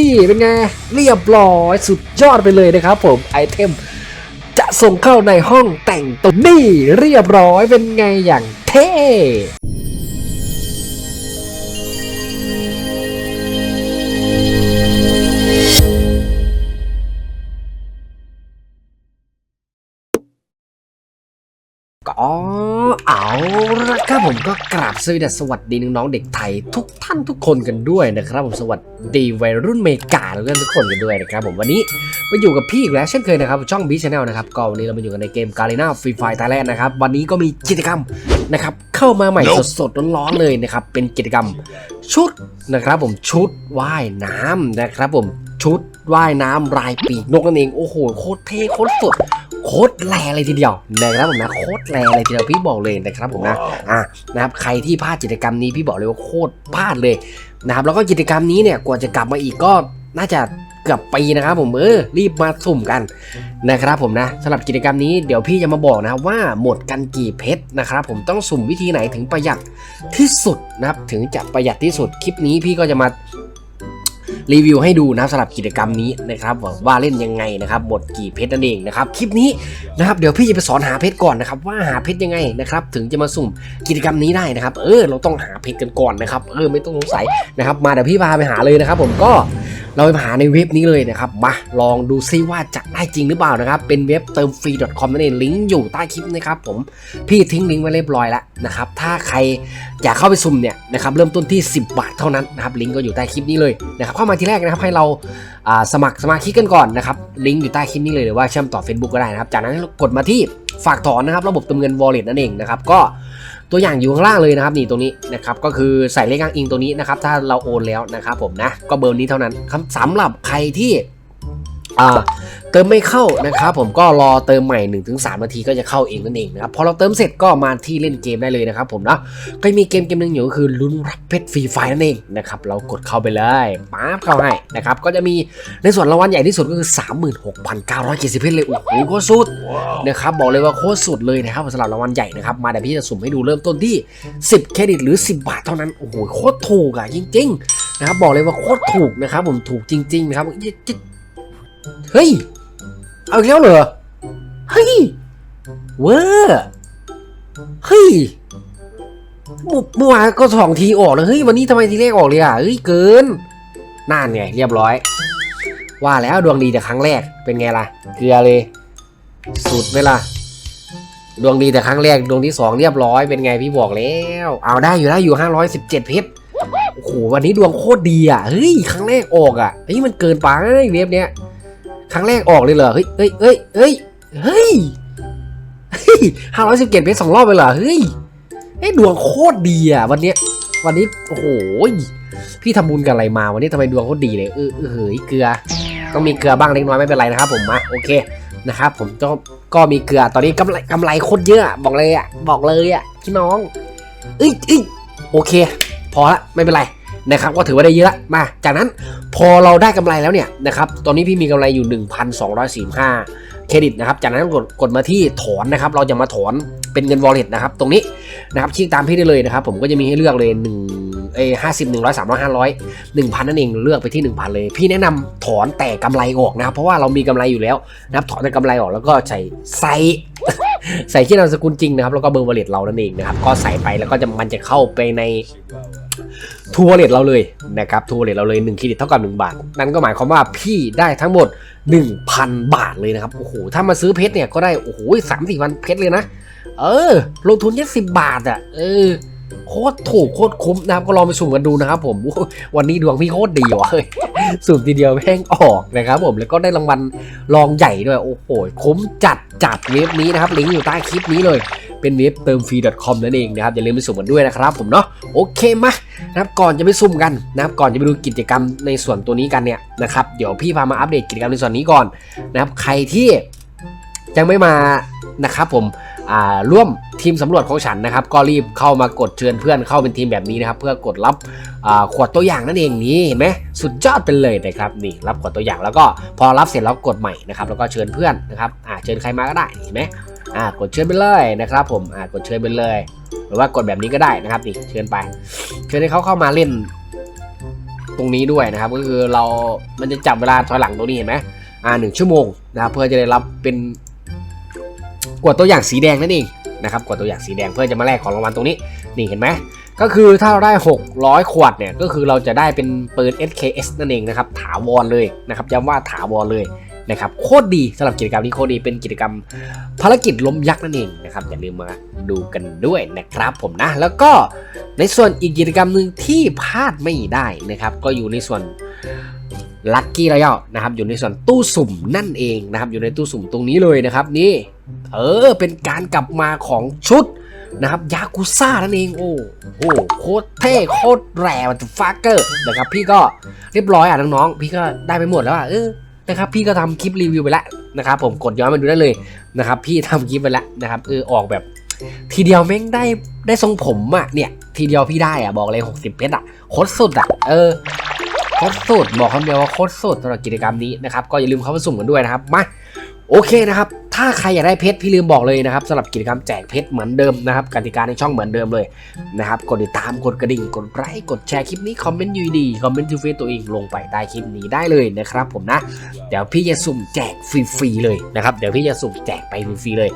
นี่เป็นไงเรียบร้อยสุดยอดไปเลยนะครับผมไอเทมจะส่งเข้าในห้องแต่งตัวนี่เรียบร้อยเป็นไงอย่างเท่ ก็เอาละครับผมก็กราบสวัสดีสวัสดีน้องๆเด็กไทย ทุกท่านทุกคนกันด้วยนะครับ ผมสวัสดีวัยรุ่นเมกาทุกท่านทุกคนกันด้วยนะครับผมวันนี้มาอยู่กับพี่อีกแล้วเช่นเคยนะครับช่องบีชแนลนะครับก็วันนี้เรามาอยู่กันในเกมการีนาฟรีไฟไทยแลนด์นะครับวันนี้ก็มีกิจกรรมนะครับเข้ามาใหม่สดๆร้อนๆเลยนะครับเป็นกิจกรรมชุดนะครับผมชุดว่ายน้ำนะครับผมชุดว่ายน้ำลายปีกนกนั่นเองโอ้โหโคตรเท่โคตรสุด โคตรแรงเลยทีเดียวนะครับผมนะโคตรแรงเลยทีเดียวพี่บอกเลยนะครับผมนะอะนะครับใครที่พลาดกิจกรรมนี้พี่บอกเลยว่าโคตรพลาดเลยนะครับแล้วก็กิจกรรมนี้เนี่ยกว่าจะกลับมาอีกก็น่าจะเกือบปีนะครับผมเออรีบมาสุ่มกันนะครับผมนะสำหรับกิจกรรมนี้เดี๋ยวพี่จะมาบอกนะครับว่าหมดกันกี่เพชรนะครับผมต้องสุ่มวิธีไหนถึงประหยัดที่สุดนะครับถึงจะประหยัดที่สุดคลิปนี้พี่ก็จะมา รีวิวให้ดูนะครับสำหรับกิจกรรมนี้นะครับว่าเล่นยังไงนะครับบทกี่เพชรนั่นเองนะครับคลิปนี้นะครับเดี๋ยวพี่จะไปสอนหาเพชรก่อนนะครับว่าหาเพชรยังไงนะครับถึงจะมาสุ่มกิจกรรมนี้ได้นะครับ เออเราต้องหาเพชรกันก่อนนะครับเออไม่ต้องสงสัยนะครับมาเดี๋ยวพี่พาไปหาเลยนะครับ ผมก็ เราไปหาในเว็บนี้เลยนะครับ มาลองดูซิว่าจะได้จริงหรือเปล่านะครับ เป็นเว็บเติมฟรี .com นั่นเองลิงก์อยู่ใต้คลิปนะครับผม พี่ทิ้งลิงก์ไว้เรียบร้อยแล้วนะครับ ถ้าใครอยากเข้าไปซุ่มเนี่ยนะครับเริ่มต้นที่ 10 บาทเท่านั้นนะครับลิงก์ก็อยู่ใต้คลิปนี้เลยนะครับเข้ามาทีแรกนะครับให้เราอ่าสมัครสมาชิกกันก่อนนะครับลิงก์อยู่ใต้คลิปนี้เลยหรือว่าเชื่อมต่อ Facebook ก็ได้นะครับ จากนั้นกดมาที่ฝากถอนนะครับระบบเติมเงิน wallet นั่นเองนะครับก็ ตัวอย่างอยู่ข้างล่างเลยนะครับนี่ตรงนี้นะครับก็คือใส่เลขอ้างอิงตัวนี้นะครับถ้าเราโอนแล้วนะครับผมนะก็เบอร์นี้เท่านั้นครับสำหรับใครที่ อ่าเติมไม่เข้านะครับผมก็รอเติมใหม่ 1-3 นาทีก็จะเข้าเองนั่นเองนะครับพอเราเติมเสร็จก็มาที่เล่นเกมได้เลยนะครับผมเนาะก็มีเกมเกมหนึ่งอยู่ก็คือลุ้นรับเพชรฟรีไฟนั่นเองนะครับเรากดเข้าไปเลยป๊าบเข้าให้นะครับก็จะมีในส่วนรางวัลใหญ่ที่สุดก็คือ 36,970เพชรเลยโอ้โหโคตรสุดนะครับบอกเลยว่าโคตรสุดเลยนะครับสำหรับรางวัลใหญ่นะครับมาเดี๋ยวพี่จะสุ่มให้ดูเริ่มต้นที่ 10 เครดิตหรือ 10 บาทเท่านั้นโอ้โหโคตรถูกอะจริง ๆ นะครับบอกเลยว่าโคตรถูกนะครับผมถูกจริงๆนะครับ เฮ้ย เอาอีกแล้วเหรอ เฮ้ย เวอร์เฮ้ยเมื่อเมื่อวานก็สองทีออกแล้วเฮ้ยวันนี้ทำไมทีแรกออกเลยอะเฮ้ยเกินนั่นไงเรียบร้อย ว่าแล้วดวงดีแต่ครั้งแรกเป็นไงล่ะเกลือเลย สุดไหมล่ะดวงดีแต่ครั้งแรกดวงที่สองเรียบร้อยเป็นไงพี่บอกแล้ว เอาได้อยู่ได้อยู่ห้าร้อยสิบเจ็ดเพชรโอ้โหวันนี้ดวงโคตรดีอะเฮ้ยครั้งแรกออกอะเฮ้ยมันเกินไปเว็บเนี้ย ครั้งแรกออกเลยเหรอ เฮ้ยเฮ้ยเฮ้ยเฮ้ยเฮ้ยห้าร้อยสิบเจ็ดเป็นสองรอบไปเหรอ เฮ้ยเฮ้ดวงโคตรดีอะวันเนี้ยวันนี้โอ้โหพี่ทำบุญกับอะไรมาวันนี้ทำไมดวงโคตรดีเลยเออเออเฮ้ยเกลือต้องมีเกลือบ้างเล็กน้อยไม่เป็นไรนะครับผมมาโอเคนะครับผมก็ก็มีเกลือตอนนี้กำไรกำไรโคตรเยอะอะบอกเลยอะบอกเลยอะพี่น้องเอ้ยเอ้ยโอเค พอละไม่เป็นไร นะครับก็ถือว่าได้เยอะละมา จากนั้นพอเราได้กำไรแล้วเนี่ยนะครับตอนนี้พี่มีกำไรอยู่ 1,245 เครดิตนะครับจากนั้นกดกดมาที่ถอนนะครับเราจะมาถอนเป็นเงิน wallet นะครับตรงนี้นะครับคลิกตามพี่ได้เลยนะครับผมก็จะมีให้เลือกเลย1เอ้ห้าสิบหนึ่งร้อยสามร้อยห้าร้อยหนึ่งพันนั่นเองเลือกไปที่1,000เลย พี่แนะนำถอนแต่กำไรออกนะครับเพราะว่าเรามีกำไรอยู่แล้วนะครับถอนแต่กำไรออกแล้วก็ใส่ใส่ ใส่ชื่อนามสกุลจริงนะครับ แล้วก็เบอร์วอลเล็ตเรานั่นเองนะครับ ก็ใส่ไปแล้วก็จะมันจะเข้าไปในทัวร์เลทเราเลยนะครับทัวร์เลทเราเลย1เครดิตเท่ากับ 1 บาท นั่นก็หมายความว่าพี่ได้ทั้งหมด 1,000 บาทเลยนะครับ โอ้โห ถ้ามาซื้อเพชรเนี่ยก็ได้ โอ้โหสามสี่พันเพชรเลยนะ เออ ลงทุนแค่สิบาทอะ เออ โคตรถูกโคตรคุ้มนะครับก็ลองไปสุ่มกันดูนะครับผมวันนี้ดวงพี่โคตรดีว่ะเฮ้ยสุ่มทีเดียวแม่งออกนะครับผมแล้วก็ได้รางวัลรองใหญ่ด้วยโอ้โหคุ้มจัดจัดเว็บนี้นะครับลิงก์อยู่ใต้คลิปนี้เลยเป็นเว็บเติมฟรี .com นั่นเองนะครับอย่าลืมไปสุ่มกันด้วยนะครับผมเนาะโอเคมานะครับก่อนจะไปซุ่มกันนะครับก่อนจะไปดูกิจกรรมในส่วนตัวนี้กันเนี่ยนะครับเดี๋ยวพี่พามาอัปเดตกิจกรรมในส่วนนี้ก่อนนะครับใครที่ยังไม่มานะครับผม ร่วมทีมสำรวจของฉันนะครับ ก็รีบเข้ามากดเชิญเพื่อนเข้าเป็นทีมแบบนี้นะครับ เพื่อกดรับขวดตัวอย่างนั่นเองนี่เห็นไหมสุดยอดไปเลยนะครับนี่รับขวดตัวอย่างแล้วก็พอรับเสร็จแล้วกดใหม่นะครับแล้วก็เชิญเพื่อนนะครับเชิญใครมาก็ได้เห็นไหมกดเชิญไปเลยนะครับผมกดเชิญไปเลย หรือว่ากดแบบนี้ก็ได้นะครับนี่เชิญไป เชิญให้เขาเข้ามาเล่นตรงนี้ด้วยนะครับ ก็คือเรา มันจะจับเวลาถอยหลังตรงนี้เห็นไหมอ่าหนึ่งชั่วโมงนะครับเพื่อจะได้รับเป็น กดตัวอย่างสีแดงนั่นเองนะครับกดตัวอย่างสีแดงเพื่อจะมาแลกของรางวัลตรงนี้นี่เห็นไหมก็คือถ้าเราได้ 600 ขวดเนี่ยก็คือเราจะได้เป็นปืน SKS นั่นเองนะครับถาวรเลยนะครับย้ำว่าถาวรเลย นะครับโคตรดีสำหรับกิจกรรมนี้โคตรดีเป็นกิจกรรมภารกิจล้มยักษ์นั่นเองนะครับอย่าลืมมาดูกันด้วยนะครับผมนะ แล้วก็ในส่วนอีกกิจกรรมหนึ่งที่พลาดไม่ได้นะครับ ก็อยู่ในส่วนลัคกี้ระยะนะครับอยู่ในส่วนตู้สุ่มนั่นเองนะครับ อยู่ในตู้สุ่มตรงนี้เลยนะครับ นี่ เออเป็นการกลับมาของชุดนะครับยากุซ่านั่นเองโอ้โหโคตรเท่โคตรแรงมันฟักเกอร์นะครับพี่ก็เรียบร้อยอะน้องๆพี่ก็ได้ไปหมดแล้วอะเออ นะครับพี่ก็ทำคลิปรีวิวไปแล้วนะครับผมกดย้อนมาดูได้เลยนะครับพี่ทำคลิปไปแล้วนะครับเออออกแบบ ทีเดียวแม่งได้ได้ทรงผมอะเนี่ย ทีเดียวพี่ได้อะบอกเลย 60 เพชรอะโคตรสุดอะเออโคตรสุดบอกคำเดียวว่าโคตรสุดสำหรับกิจกรรมนี้นะครับก็อย่าลืมเข้ามาสุ่มกันด้วยนะครับมา โอเคนะครับ ถ้าใครอยากได้เพชรพี่ลืมบอกเลยนะครับสำหรับกิจกรรมแจกเพชรเหมือนเดิมนะครับกติกาในช่องเหมือนเดิมเลยนะครับกดติดตามกดกระดิ่งกดไลค์กดแชร์คลิปนี้คอมเมนต์ยูดีคอมเมนต์ทูเฟซตัวเองลงไปใต้คลิปนี้ได้เลยนะครับผมนะ เดี๋ยวพี่จะสุ่มแจกฟรีๆเลยนะครับเดี๋ยวพี่จะสุ่มแจกไปฟรีๆเลย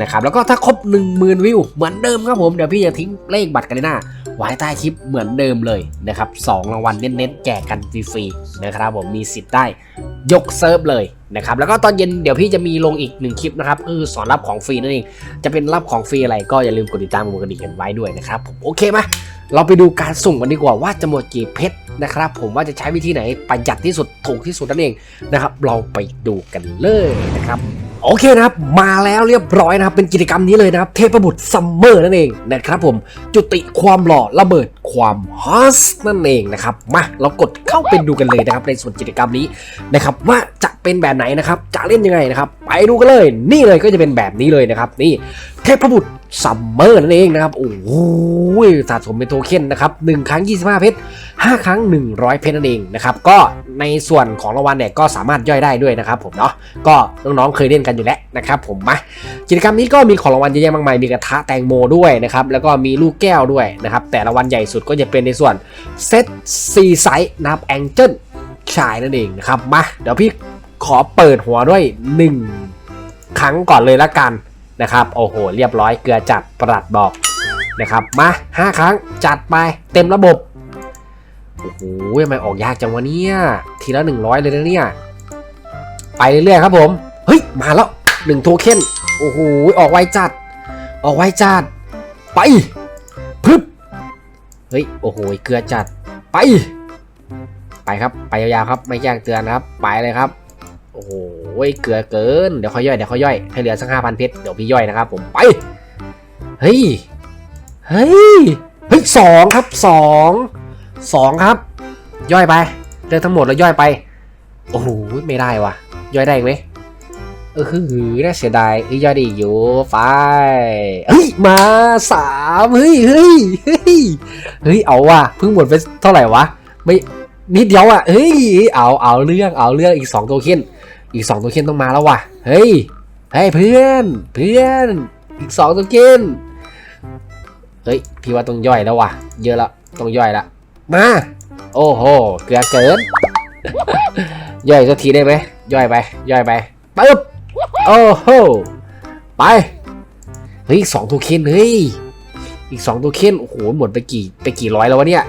นะครับแล้วก็ถ้าครบ 10,000 วิวเหมือนเดิมครับผมเดี๋ยวพี่จะทิ้งเลขบัตรกันหน้า ไว้ใต้คลิปเหมือนเดิมเลยนะครับสองรางวัลเน้นๆแจกกันฟรีๆนะครับผมมีสิทธิ์ได้ยกเซิร์ฟเลยนะครับแล้วก็ตอนเย็นเดี๋ยวพี่จะมีลงอีกหนึ่งคลิปนะครับคือสอนรับของฟรีนั่นเองจะเป็นรับของฟรีอะไรก็อย่าลืมกดติดตามกดกระดิ่งกันไว้ด้วยนะครับผมโอเคไหม เราไปดูการสุ่มกันดีกว่าว่าจะหมดกี่เพชรนะครับ ผมว่าจะใช้วิธีไหนประหยัดที่สุดถูกที่สุดนั่นเองนะครับ เราไปดูกันเลยนะครับโอเคนะครับ มาแล้วเรียบร้อยนะครับ เป็นกิจกรรมนี้เลยนะครับ เทพบุตรซัมเมอร์นั่นเองนะครับผมจุติความหล่อระเบิดความฮอสนั่นเองนะครับมาเรากดเข้าไปดูกันเลยนะครับ ในส่วนกิจกรรมนี้นะครับว่าจะเป็นแบบไหนนะครับจะเล่นยังไงนะครับ ไปดูกันเลย นี่เลยก็จะเป็นแบบนี้เลยนะครับ นี่ เทพบุตรซัมเมอร์นั่นเองนะครับ โอ้โหสะสมเป็นโทเค็นนะครับ 1 ครั้ง 25 เพชร 5 ครั้ง 100 เพชรนั่นเองนะครับ ก็ในส่วนของรางวัลเนี่ยก็สามารถย่อยได้ด้วยนะครับผมเนาะ ก็น้องๆเคยเล่นกันอยู่แล้วนะครับผมมากิจกรรมนี้ก็มีของรางวัลเยอะแยะมากมาย มีกระทะแตงโมด้วยนะครับ แล้วก็มีลูกแก้วด้วยนะครับ แต่รางวัลใหญ่สุดก็จะเป็นในส่วนเซตซีไซส์นะครับแองเจิลชายนั่นเองนะครับ มา เดี๋ยวพี่ขอเปิดหัวด้วย 1 ครั้งก่อนเลยละกัน นะครับโอ้โหเรียบร้อยเกลือจัดประหลัดบอกนะครับมา5 ครั้งจัดไปเต็มระบบโอ้โหทำไมออกยากจังวะเนี่ยทีละ 100 เลยนะเนี่ยไปเรื่อยๆครับผมเฮ้ยมาแล้วหนึ่งโทเค็นโอ้โหออกไวจัด ออกไวจัด ไปพึบเฮ้ยโอ้โหเกลือจัดไป ไปครับไปยาวๆครับไม่แจ้งเตือนครับ ไปเลยครับ โอ้โห ยเกลือเกิน เดี๋ยวค่อยย่อย เดี๋ยวค่อยย่อย ให้เหลือสักห้าพันเพชร เดี๋ยวพี่ย่อยนะครับผม ไป เฮ้ย เฮ้ย เฮ้ยสองครับสองสองครับ ย่อยไปเรื่องทั้งหมดแล้วย่อยไป โอ้โห ไม่ได้ว่ะ ย่อยได้ไหมเออคือน่าเสียดายเอ้ยย่อยดีอยู่ไปเฮ้ย มาสามเฮ้ยเฮ้ยเฮ้ย เฮ้ย เอาว่ะ เพิ่งหมดไปเท่าไหร่วะ ไม่นิดเดียวอะ เฮ้ย เอา เอาเรื่อง เอาเรื่องอีกสองตัวเค้น อีกสองตัวเค้นต้องมาแล้วว่ะ เฮ้ย เฮ้ยเพื่อน เพื่อน อีกสองตัวเค้นเฮ้ย พี่ว่าต้องย่อยแล้วว่ะ เยอะล้วต้องย่อยละ มา โอ้โห เกลือเกิน ย่อยสักทีได้ไหม ย่อยไป ย่อยไปปึ๊บ โอ้โห ไป เฮ้ยอีกสองตัวเคนเฮ้ย อีกสองตัวเคนโอ้โห หมดไปกี่ ไปกี่ร้อยแล้ววะเนี่ย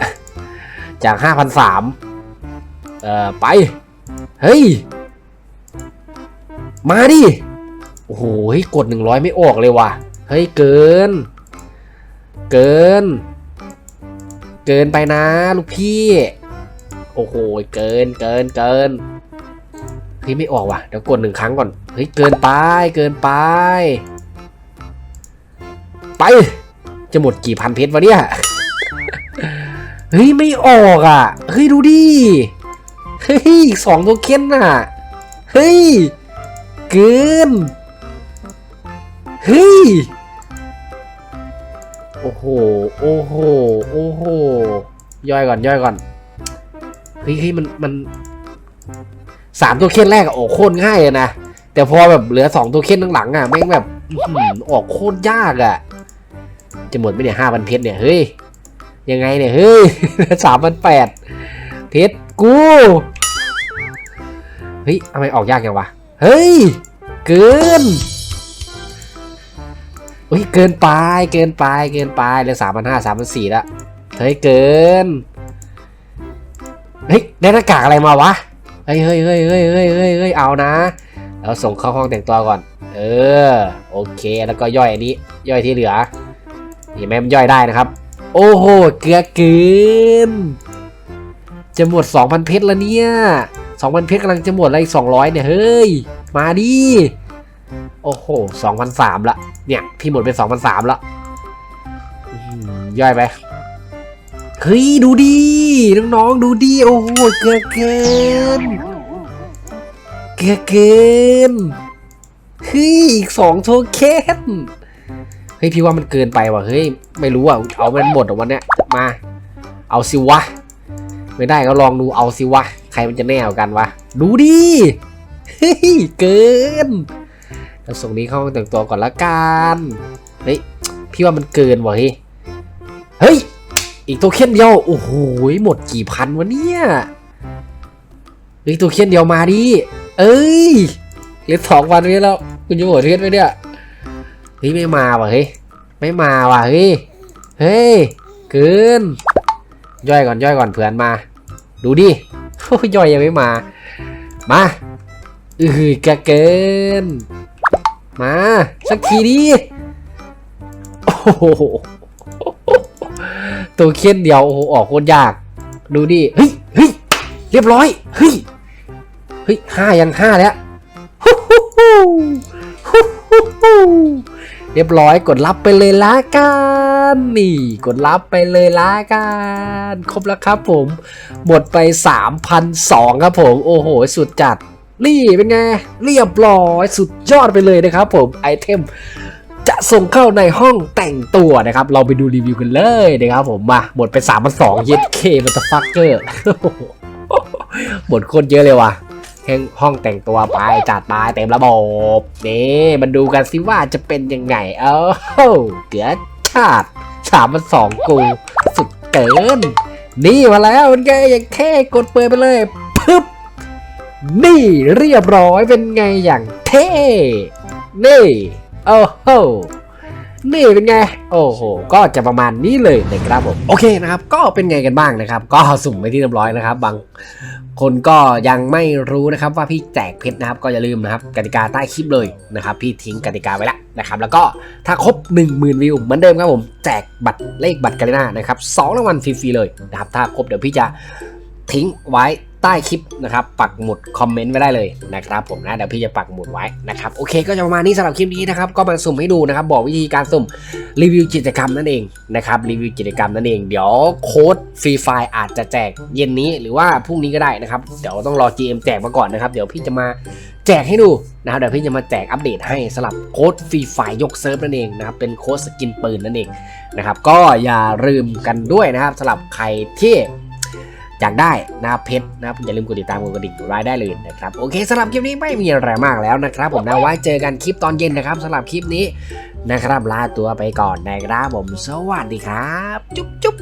จากห้าพันสามเอ่อ ไป เฮ้ย มาดิ โอ้โหกดหนึ่งร้อยไม่ออกเลยว่ะ เฮ้ยเกิน เกิน เกินไปนะลูกพี่ โอ้โหเกินเกินเกินเฮ้ยไม่ออกว่ะเดี๋ยวกดหนึ่งครั้งก่อน เฮ้ยเกินไปเกินไป ไป จะหมดกี่พันเพชรวะเนี่ย เฮ้ยไม่ออกอะ เฮ้ยดูดิ เฮ้ยอีกสองโทเค็นอะ เฮ้ย เกิน เฮ้ย โอ้โห โอ้โห โอ้โห ย่อยก่อน ย่อยก่อน เฮ้ยเฮ้ยมัน มันสามตัวเค้นแรกอะออกโคตรง่ายเลยนะ แต่พอแบบเหลือสองตัวเค้นข้างหลังอะแม่งแบบอื้อหือออกโคตรยากอะจะหมดไหมเนี่ยห้าพันเพชรเนี่ย เฮ้ย ยังไงเนี่ย เฮ้ยสามพันแปดเทเพชรกู เฮ้ยทำไมออกยากจังวะ เฮ้ย เกินเฮ้ยเกินไป เกินไป เกินไปเหลือสามพันห้าสามพันสี่ละเฮ้ยเกิน เฮ้ยได้หน้ากากอะไรมาวะ เฮ้ยเฮ้ยเฮ้ยเฮ้ยเฮ้ยเฮ้ยเฮ้ยเอานะแล้วส่งเข้าห้องแต่งตัวก่อน เออ โอเค แล้วก็ย่อยอันนี้ ย่อยที่เหลือเห็นไหมมันย่อยได้นะครับ โอ้โห เกลือเกิน จะหมด 2,000 เพชรแล้วเนี่ย 2,000เพชรกำลังจะหมดแล้วอีก200เนี่ยเฮ้ย มาดิ โอ้โห2,003ละเนี่ย พี่หมดเป็น2,003ละอื้อหือย่อยไปเฮ้ยดูดิน้องๆดูดิโอ้โหเกือเกินเกือเกินเฮ้ยอีกสองโทเค็นเฮ้ยพี่ว่ามันเกินไปว่ะเฮ้ยไม่รู้อะเอามันหมดหรอวันเนี้ยมา เอาสิวะ ไม่ได้ก็ลองดูเอาสิวะ ใครมันจะแน่วกันวะ ดูดิเฮ้ยเกินแล้วส่งนี้เข้าแต่งตัวก่อนละกันเฮ้ยพี่ว่ามันเกินว่ะเฮ้ยเฮ้ยอีกตัวเค็นเดียวโอ้โหหมดกี่พันวะเนี่ยเฮ้ยตัวเค็นเดียวมาดิเอ้ยเหลือสองวันไปแล้วคุณจะหมดเทสไหมเนี่ยเฮ้ยไม่มาว่ะเฮ้ยไม่มาว่ะเฮ้ยเฮ้ยเกินย่อยก่อนย่อยก่อนเผื่อนมา ดูดิ โอ้ยย่อยยังไม่มา มาอือกะเกิน มา สักทีดิโอ้โหตัวเคียนเดียวโอ้โหออกโคตรยาก ดูดิเฮ้ยเฮ้ยเรียบร้อยเฮ้ยเฮ้ยห้ายังห้าแล้วฮู้ฮู้ฮู้ฮู้เรียบร้อยกดรับไปเลยละกัน นี่กดรับไปเลยละกัน ครบแล้วครับผม หมดไป 3,002ครับผม โอ้โห สุดจัดนี่เป็นไง เรียบร้อยสุดยอดไปเลยนะครับผม ไอเทมจะส่งเข้าในห้องแต่งตัวนะครับ เราไปดูรีวิวกันเลยนะครับผมมาหมดไป3,002เย็ดเคมันจะฟักเกอร์หมดโคตรเยอะเลยว่ะแห่งห้องแต่งตัวไปจัดไปเต็มระบบนี่มาดูกันสิว่าจะเป็นยังไง เอ้าเกือชาติ สามมันสองกู สุดเกิน นี่มาแล้วเป็นไงอย่างเท่กดเปิดไปเลยปึ๊บนี่เรียบร้อยเป็นไงอย่างเท่ นี่ โอ้โห นี่เป็นไง โอ้โห ก็จะประมาณนี้เลยนะครับผม โอเคนะครับ ก็เป็นไงกันบ้างนะครับ ก็สุ่มไปที่เรียบร้อยนะครับ บางคนก็ยังไม่รู้นะครับว่าพี่แจกเพชรนะครับ ก็อย่าลืมนะครับกติกาใต้คลิปเลยนะครับ พี่ทิ้งกติกาไว้แล้วนะครับ แล้วก็ถ้าครบ 10,000 วิวเหมือนเดิมครับผม แจกบัตรเลขบัตรกาลิน่านะครับสองรางวัลฟรีๆเลยนะครับ ถ้าครบเดี๋ยวพี่จะทิ้งไว้ ใต้คลิปนะครับปักหมุดคอมเมนต์ไว้ได้เลยนะครับผมนะเดี๋ยวพี่จะปักหมุดไว้นะครับโอเคก็จะประมาณนี้สำหรับคลิปนี้นะครับก็มาสุ่มให้ดูนะครับบอกวิธีการสุ่มรีวิวกิจกรรมนั่นเองนะครับรีวิวกิจกรรมนั่นเองเดี๋ยวโค้ดฟรีไฟอาจจะแจกเย็นนี้หรือว่าพรุ่งนี้ก็ได้นะครับเดี๋ยวต้องรอ GM แจกมาก่อนนะครับเดี๋ยวพี่จะมาแจกให้ดูนะครับเดี๋ยวพี่จะมาแจกอัปเดตให้สลับโค้ดฟรีไฟยกเซิร์ฟนั่นเองนะครับเป็นโค้ดสกินปืนนั่นเองนะครับก็อย่าลืมกันด้วยนะครับสำหรับใครที่ อยากได้นะครับเพชรนะครับอย่าลืมกดติดตามกดกระดิ่งรายได้เลยนะครับโอเคสำหรับคลิปนี้ไม่มีอะไรมากแล้วนะครับ ผมนะไว้เจอกันคลิปตอนเย็นนะครับสำหรับคลิปนี้นะครับลาตัวไปก่อนนะครับผมสวัสดีครับ จุ๊บจุ๊บ